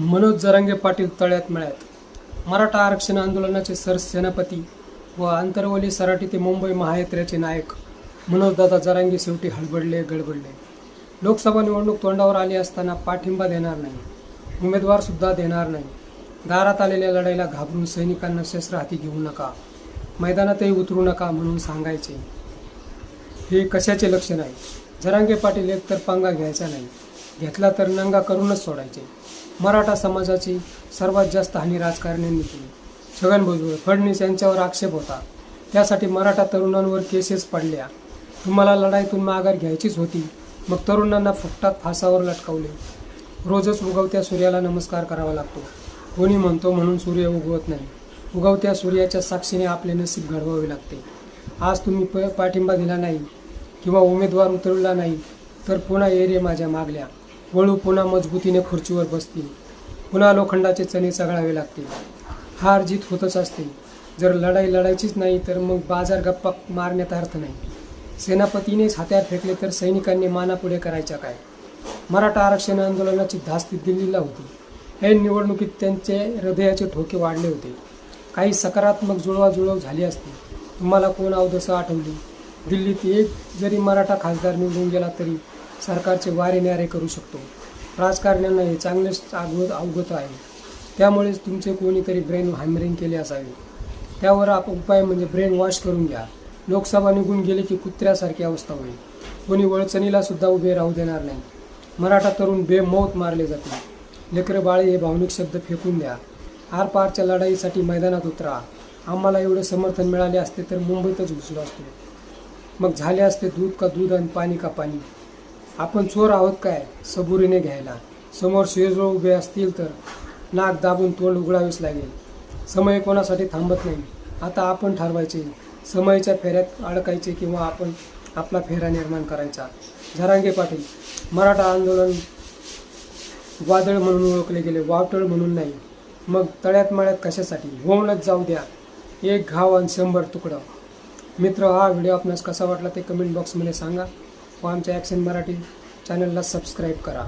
मनोज जरांगे पाटील तळ्यात मळ्यात. मराठा आरक्षण आंदोलनाचे सरसेनापती व आंतरवली सराटी ते मुंबई महायात्रेचे नायक मनोजदादा जरांगे शेवटी हडबडले गडबडले. लोकसभा निवडणूक तोंडावर आली असताना पाठिंबा देणार नाही. उमेदवारसुद्धा देणार नाही. दारात आलेल्या लढाईला घाबरून सैनिकांना शस्त्र हाती घेऊ नका. मैदानातही उतरू नका म्हणून सांगायचे. हे कशाचे लक्षण आहे? जरांगे पाटील एकतर पांगा घ्यायचा नाही. घेतला तर नंगा करूनच सोडायचे. मराठा समाजाची सर्वात जास्त हानी राजकारण्यांनी केली. छगन भुजबळ फडणवीस यांच्यावर आक्षेप होता. त्यासाठी मराठा तरुणांवर केसेस पडल्या. तुम्हाला लढाईतून माघार घ्यायचीच होती. मग तरुणांना फुकटात फासावर लटकावले. रोजच उगवत्या सूर्याला नमस्कार करावा लागतो. कोणी म्हणतो म्हणून सूर्य उगवत नाही. उगवत्या सूर्याच्या साक्षीने आपले नसीब घडवावे लागते. आज तुम्ही प पाठिंबा दिला नाही किंवा उमेदवार उतरवला नाही तर पुन्हा एरिया माझ्या मागल्या. वळू पुन्हा मजबूतीने खुर्चीवर बसतील. पुन्हा लोखंडाचे चणे चघळावे लागतील. हार जीत होतच असते. जर लढाई लढायचीच नाही तर मग बाजार गप्पा मारण्यात अर्थ नाही. सेनापतीनेच हत्यार फेकले तर सैनिकांनी मानापुढे करायच्या काय? मराठा आरक्षण आंदोलनाची धास्ती दिल्लीला होती. हे निवडणुकीत त्यांचे हृदयाचे ठोके वाढले होते. काही सकारात्मक जुळवाजुळव झाली असती. तुम्हाला कोण अवदसं आठवली? दिल्लीत एक जरी मराठा खासदार निवडून गेला तरी सरकारचे वारे न्यारे करू शकतो. राजकारण्यांना हे चांगलेच अवगत अवगत आहे. त्यामुळेच तुमचे कोणीतरी ब्रेन हॅमरिंग केले असावे. त्यावर आपण उपाय म्हणजे ब्रेन वॉश करून घ्या. लोकसभा निघून गेली की कुत्र्यासारखी अवस्था होईल. कोणी वळचणीला सुद्धा उभे राहू देणार नाही. मराठा तरुण बेमौत मारले जातील. लेकरं बाळे हे भावनिक शब्द फेकून द्या. आरपारच्या लढाईसाठी मैदानात उतरा. आम्हाला एवढं समर्थन मिळाले असते तर मुंबईतच घुसलो असतो. मग झाले असते दूध का दूध आणि पाणी का पाणी? आपण चोर आहोत काय? सबुरीने घ्यायला. समोर शेजो उभे असतील तर नाक दाबून तोंड उघडावेच लागेल. समय कोणासाठी थांबत नाही. आता आपण ठरवायचे. समयच्या फेऱ्यात अडकायचे किंवा आपण आपला फेरा निर्माण करायचा. झरांगे पाटील मराठा आंदोलन वादळ म्हणून ओळखले गेले वावटळ म्हणून नाही. मग तळ्यात मळ्यात कशासाठी? होऊनच जाऊ द्या. एक घाव आणि शंभर तुकडं. मित्र हा व्हिडिओ आपणास कसा वाटला ते कमेंट बॉक्समध्ये सांगा. व आमच्या ॲक्शन मराठी चॅनलला सबस्क्राईब करा.